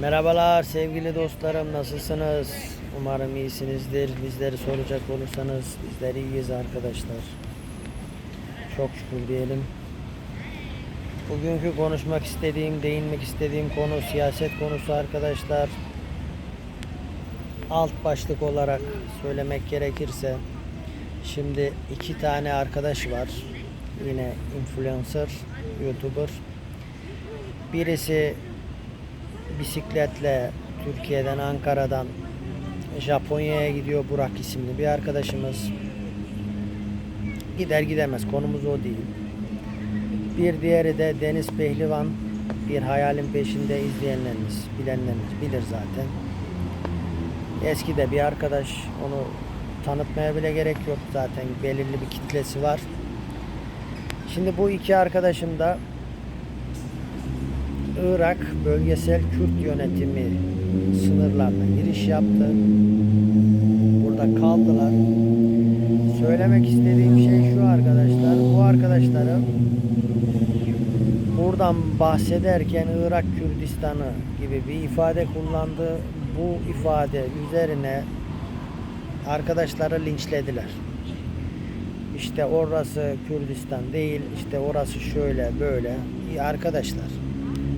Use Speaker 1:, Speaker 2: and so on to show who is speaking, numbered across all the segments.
Speaker 1: Merhabalar sevgili dostlarım nasılsınız? Umarım iyisinizdir. Bizleri soracak olursanız bizler iyiyiz arkadaşlar. Çok şükür diyelim. Bugünkü konuşmak istediğim, değinmek istediğim konu siyaset konusu arkadaşlar. Alt başlık olarak söylemek gerekirse şimdi iki tane arkadaş var. Yine influencer, youtuber. Birisi bisikletle Türkiye'den Ankara'dan Japonya'ya gidiyor Burak isimli bir arkadaşımız. Gider gidemez konumuz o değil. Bir diğeri de Deniz Pehlivan bir hayalin peşinde izleyenleriniz, bilenleriniz bilir zaten. Eski de bir arkadaş onu tanıtmaya bile gerek yok zaten belirli bir kitlesi var. Şimdi bu iki arkadaşım da Irak Bölgesel Kürt Yönetimi sınırlarına giriş yaptı. Burada kaldılar. Söylemek istediğim şey şu arkadaşlar. Bu arkadaşları buradan bahsederken Irak Kürdistan'ı gibi bir ifade kullandı. Bu ifade üzerine arkadaşları linçlediler. İşte orası Kürdistan değil, işte orası şöyle böyle. İyi arkadaşlar.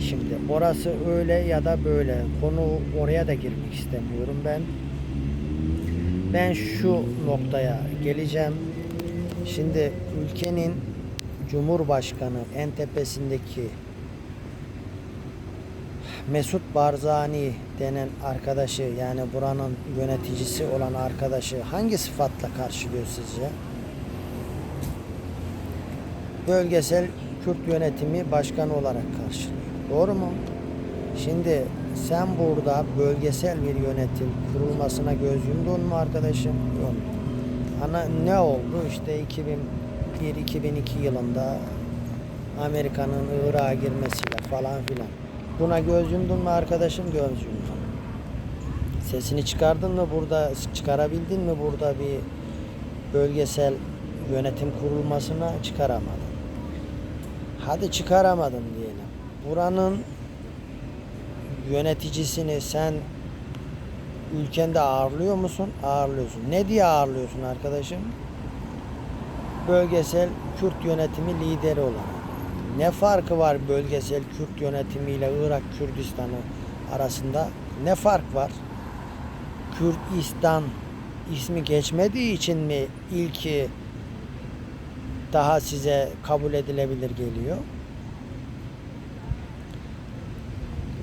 Speaker 1: Şimdi orası öyle ya da böyle. Konu oraya da girmek istemiyorum ben. Ben şu noktaya geleceğim. Şimdi ülkenin Cumhurbaşkanı en tepesindeki Mesut Barzani denen arkadaşı yani buranın yöneticisi olan arkadaşı hangi sıfatla karşılıyor sizce? Bölgesel Kürt yönetimi başkanı olarak karşılıyor. Doğru mu? Şimdi sen burada bölgesel bir yönetim kurulmasına göz yumdun mu arkadaşım? Yok. Ana ne oldu? İşte 2001-2002 yılında Amerika'nın Irak'a girmesiyle falan filan. Buna göz yumdun mu arkadaşım? Göz yumdum. Sesini çıkardın mı burada? Çıkarabildin mi burada bir bölgesel yönetim kurulmasına çıkaramadın. Hadi çıkaramadın. Buranın yöneticisini sen ülkende ağırlıyor musun? Ağırlıyorsun. Ne diye ağırlıyorsun arkadaşım? Bölgesel Kürt yönetimi lideri olarak. Ne farkı var bölgesel Kürt yönetimiyle Irak Kürdistan'ı arasında? Ne fark var? Kürdistan ismi geçmediği için mi ilki daha size kabul edilebilir geliyor?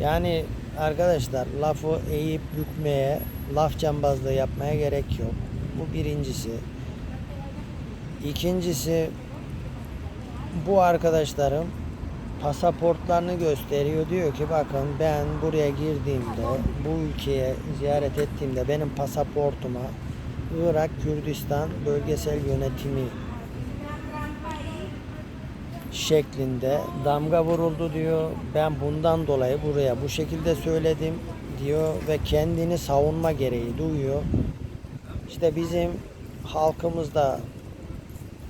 Speaker 1: Yani arkadaşlar lafı eğip bükmeye, laf cambazlığı yapmaya gerek yok. Bu birincisi. İkincisi bu arkadaşlarım pasaportlarını gösteriyor. Diyor ki bakın ben buraya girdiğimde, bu ülkeye ziyaret ettiğimde benim pasaportuma Irak Kürdistan bölgesel yönetimi şeklinde damga vuruldu diyor. Ben bundan dolayı buraya bu şekilde söyledim diyor ve kendini savunma gereği duyuyor. İşte bizim halkımızda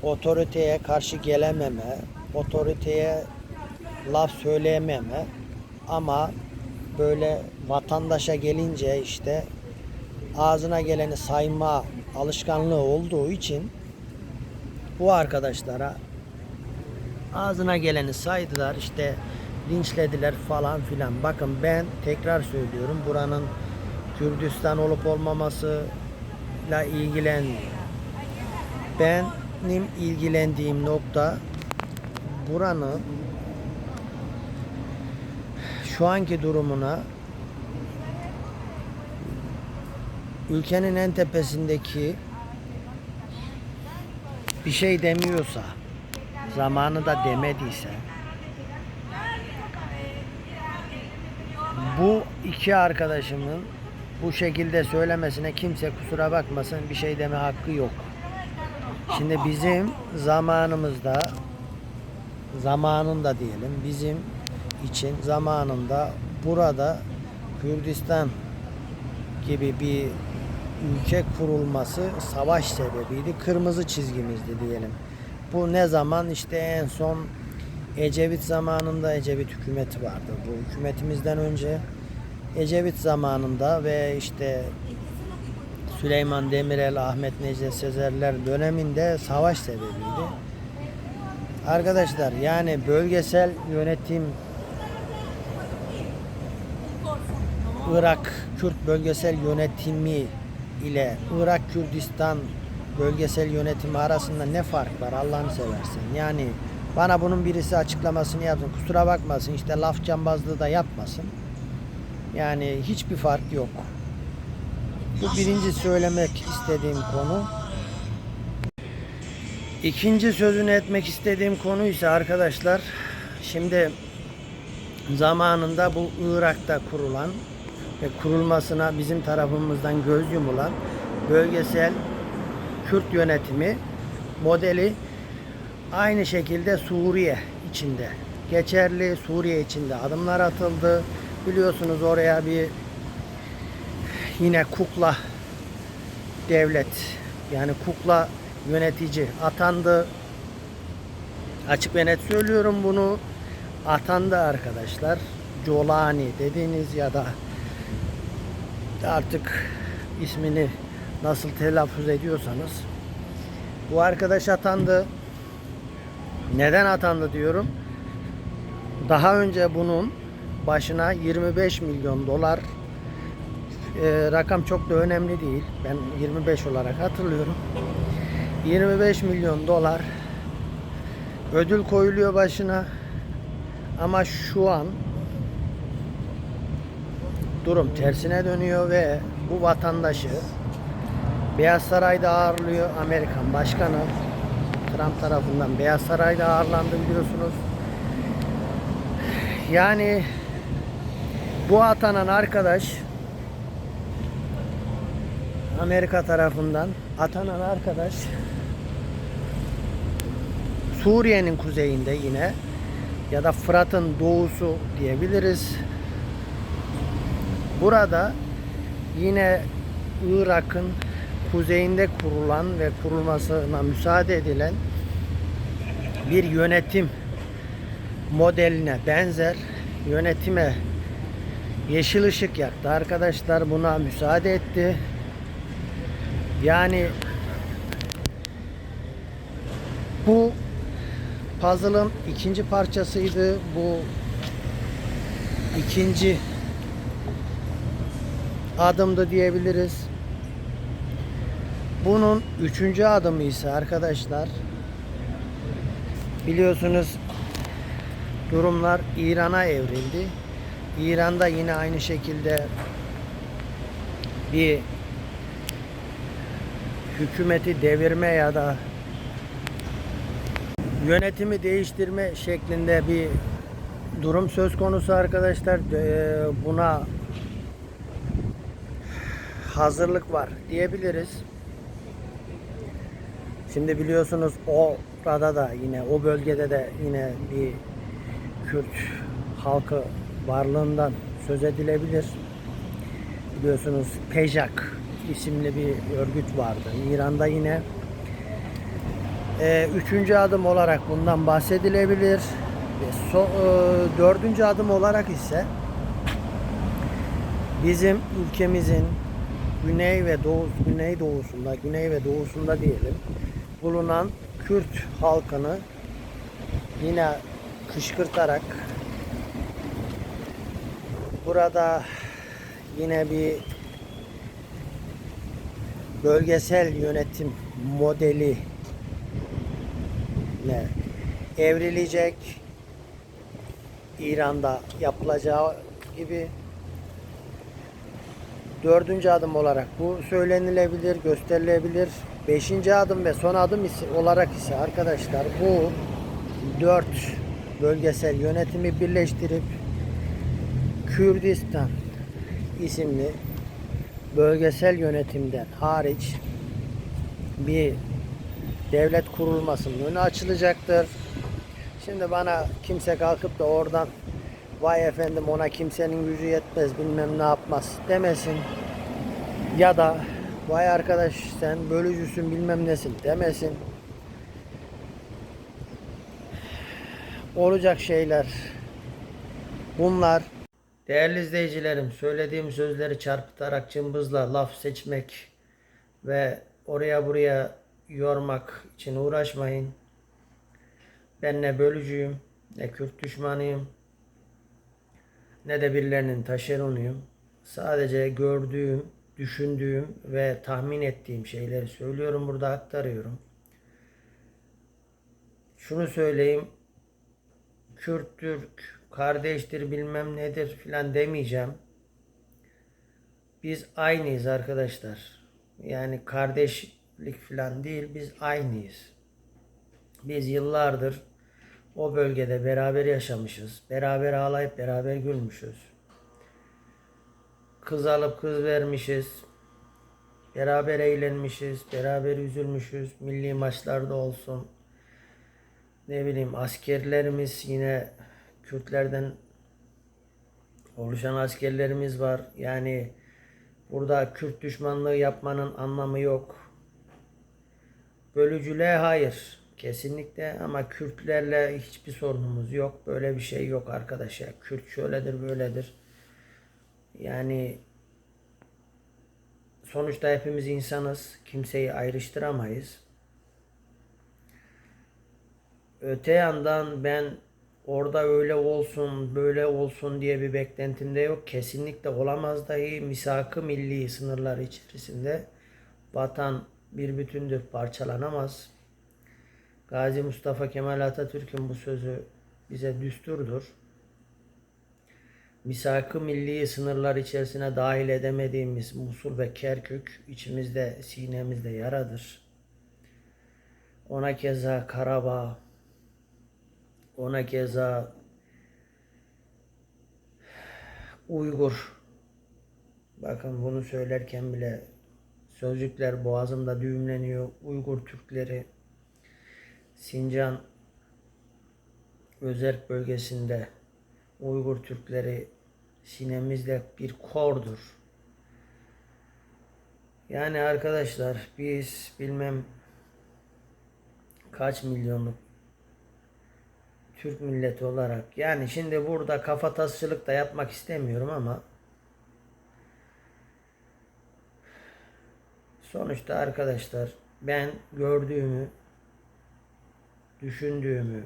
Speaker 1: otoriteye karşı gelememe, otoriteye laf söyleyememe ama böyle vatandaşa gelince işte ağzına geleni sayma alışkanlığı olduğu için bu arkadaşlara ağzına geleni saydılar işte linçlediler falan filan. Bakın ben tekrar söylüyorum buranın Kürdistan olup olmamasıyla ilgilenmiyor. Benim ilgilendiğim nokta buranın şu anki durumuna ülkenin en tepesindeki bir şey demiyorsa zamanı da demediyse bu iki arkadaşımın bu şekilde söylemesine kimse kusura bakmasın bir şey deme hakkı yok. Şimdi bizim zamanımızda zamanında diyelim bizim için zamanında burada Kürdistan gibi bir ülke kurulması savaş sebebiydi. Kırmızı çizgimizdi diyelim. Bu ne zaman? işte en son Ecevit zamanında Ecevit hükümeti vardı. Bu hükümetimizden önce Ecevit zamanında ve işte Süleyman Demirel, Ahmet Necdet Sezerler döneminde savaş sebebiydi. Arkadaşlar yani bölgesel yönetim Irak Kürt bölgesel yönetimi ile Irak Kürdistan bölgesel yönetimi arasında ne fark var Allah'ını seversen. Yani bana bunun birisi açıklamasını yapsın. Kusura bakmasın işte laf cambazlığı da yapmasın. Yani hiçbir fark yok. Bu birinci söylemek istediğim konu. İkinci sözünü etmek istediğim konu ise arkadaşlar şimdi zamanında bu Irak'ta kurulan ve kurulmasına bizim tarafımızdan göz yumulan bölgesel Kürt yönetimi modeli aynı şekilde Suriye içinde geçerli. Suriye içinde adımlar atıldı. Biliyorsunuz oraya bir yine kukla devlet yani kukla yönetici atandı. Açık ve net söylüyorum bunu. Atandı arkadaşlar. Colani dediğiniz ya da artık ismini nasıl telaffuz ediyorsanız bu arkadaş atandı. Neden atandı diyorum. Daha önce bunun başına 25 milyon dolar e, rakam çok da önemli değil. Ben 25 olarak hatırlıyorum. 25 milyon dolar ödül koyuluyor başına. Ama şu an durum tersine dönüyor ve bu vatandaşı Beyaz Saray'da ağırlıyor Amerikan Başkanı. Trump tarafından Beyaz Saray'da ağırlandı biliyorsunuz. Yani bu atanan arkadaş Amerika tarafından atanan arkadaş Suriye'nin kuzeyinde yine ya da Fırat'ın doğusu diyebiliriz. Burada yine Irak'ın kuzeyinde kurulan ve kurulmasına müsaade edilen bir yönetim modeline benzer yönetime yeşil ışık yaktı. Arkadaşlar buna müsaade etti. Yani bu puzzle'ın ikinci parçasıydı. Bu ikinci adımdı diyebiliriz. Bunun üçüncü adımı ise arkadaşlar biliyorsunuz durumlar İran'a evrildi. İran'da yine aynı şekilde bir hükümeti devirme ya da yönetimi değiştirme şeklinde bir durum söz konusu arkadaşlar. Ee, Buna hazırlık var diyebiliriz. Şimdi biliyorsunuz orada da yine o bölgede de yine bir Kürt halkı varlığından söz edilebilir. Biliyorsunuz Pejak isimli bir örgüt vardı. İran'da yine e, üçüncü adım olarak bundan bahsedilebilir. Ve so, e, dördüncü adım olarak ise bizim ülkemizin güney ve doğu güney doğusunda, güney ve doğusunda diyelim bulunan Kürt halkını yine kışkırtarak burada yine bir bölgesel yönetim modeli ne evrilecek İran'da yapılacağı gibi dördüncü adım olarak bu söylenilebilir, gösterilebilir. Beşinci adım ve son adım olarak ise arkadaşlar bu dört bölgesel yönetimi birleştirip Kürdistan isimli bölgesel yönetimden hariç bir devlet kurulmasının önü açılacaktır. Şimdi bana kimse kalkıp da oradan vay efendim ona kimsenin gücü yetmez bilmem ne yapmaz demesin. Ya da vay arkadaş sen bölücüsün bilmem nesin demesin. Olacak şeyler bunlar Değerli izleyicilerim, söylediğim sözleri çarpıtarak cımbızla laf seçmek ve oraya buraya yormak için uğraşmayın. Ben ne bölücüyüm, ne Kürt düşmanıyım, ne de birilerinin taşeronuyum. Sadece gördüğüm, düşündüğüm ve tahmin ettiğim şeyleri söylüyorum burada aktarıyorum. Şunu söyleyeyim, Kürt, Türk, kardeştir bilmem nedir filan demeyeceğim. Biz aynıyız arkadaşlar. Yani kardeşlik filan değil, biz aynıyız. Biz yıllardır o bölgede beraber yaşamışız. Beraber ağlayıp beraber gülmüşüz. Kız alıp kız vermişiz. Beraber eğlenmişiz, beraber üzülmüşüz. Milli maçlarda olsun. Ne bileyim askerlerimiz yine Kürtlerden oluşan askerlerimiz var. Yani burada Kürt düşmanlığı yapmanın anlamı yok. Bölücülüğe hayır. Kesinlikle ama Kürtlerle hiçbir sorunumuz yok. Böyle bir şey yok arkadaş ya. Kürt şöyledir böyledir. Yani sonuçta hepimiz insanız. Kimseyi ayrıştıramayız. Öte yandan ben orada öyle olsun, böyle olsun diye bir beklentim de yok. Kesinlikle olamaz dahi misak-ı milli sınırlar içerisinde vatan bir bütündür, parçalanamaz. Gazi Mustafa Kemal Atatürk'ün bu sözü bize düsturdur. Misak-ı milli sınırlar içerisine dahil edemediğimiz Musul ve Kerkük içimizde, sinemizde yaradır. Ona keza Karabağ, ona keza Uygur. Bakın bunu söylerken bile sözcükler boğazımda düğümleniyor. Uygur Türkleri Sincan Özerk bölgesinde Uygur Türkleri sinemizde bir kordur. Yani arkadaşlar biz bilmem kaç milyonluk Türk milleti olarak yani şimdi burada kafa tasçılık da yapmak istemiyorum ama sonuçta arkadaşlar ben gördüğümü düşündüğümü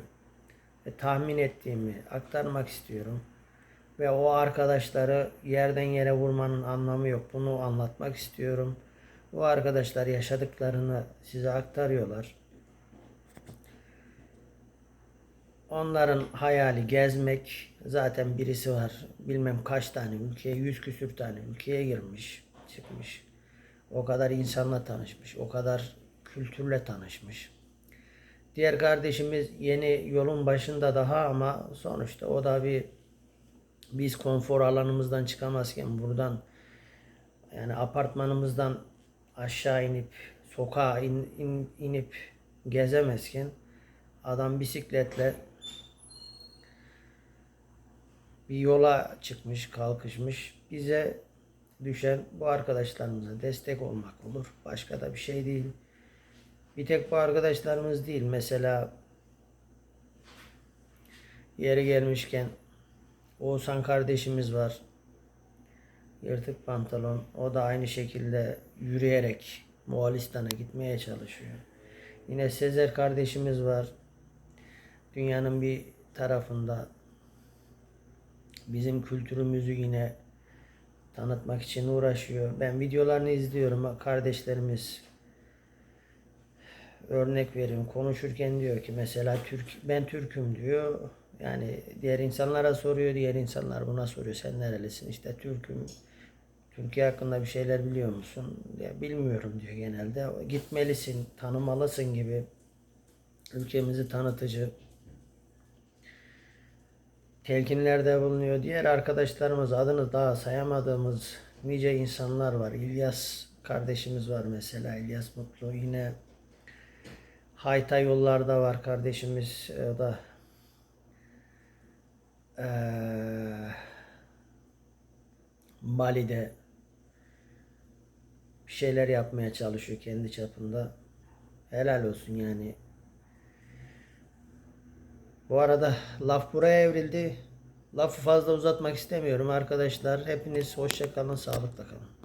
Speaker 1: ve tahmin ettiğimi aktarmak istiyorum. Ve o arkadaşları yerden yere vurmanın anlamı yok. Bunu anlatmak istiyorum. Bu arkadaşlar yaşadıklarını size aktarıyorlar. Onların hayali gezmek. Zaten birisi var. Bilmem kaç tane ülkeye, yüz küsür tane ülkeye girmiş, çıkmış. O kadar insanla tanışmış. O kadar kültürle tanışmış. Diğer kardeşimiz yeni yolun başında daha ama sonuçta o da bir biz konfor alanımızdan çıkamazken buradan yani apartmanımızdan aşağı inip sokağa in, in- inip gezemezken adam bisikletle bir yola çıkmış, kalkışmış. Bize düşen bu arkadaşlarımıza destek olmak olur. Başka da bir şey değil. Bir tek bu arkadaşlarımız değil. Mesela yeri gelmişken Oğuzhan kardeşimiz var. Yırtık pantolon. O da aynı şekilde yürüyerek Moğolistan'a gitmeye çalışıyor. Yine Sezer kardeşimiz var. Dünyanın bir tarafında bizim kültürümüzü yine tanıtmak için uğraşıyor. Ben videolarını izliyorum. Kardeşlerimiz örnek veriyorum. Konuşurken diyor ki mesela Türk ben Türk'üm diyor. Yani diğer insanlara soruyor, diğer insanlar buna soruyor. Sen nerelisin? İşte Türk'üm. Türkiye hakkında bir şeyler biliyor musun? Ya bilmiyorum diyor genelde. Gitmelisin, tanımalısın gibi ülkemizi tanıtıcı telkinlerde bulunuyor. Diğer arkadaşlarımız adını daha sayamadığımız nice insanlar var. İlyas kardeşimiz var mesela. İlyas Mutlu yine Hayta yollarda var kardeşimiz. O da eee Bali'de bir şeyler yapmaya çalışıyor kendi çapında. Helal olsun yani. Bu arada laf buraya evrildi. Lafı fazla uzatmak istemiyorum arkadaşlar. Hepiniz hoşça kalın, sağlıkla kalın.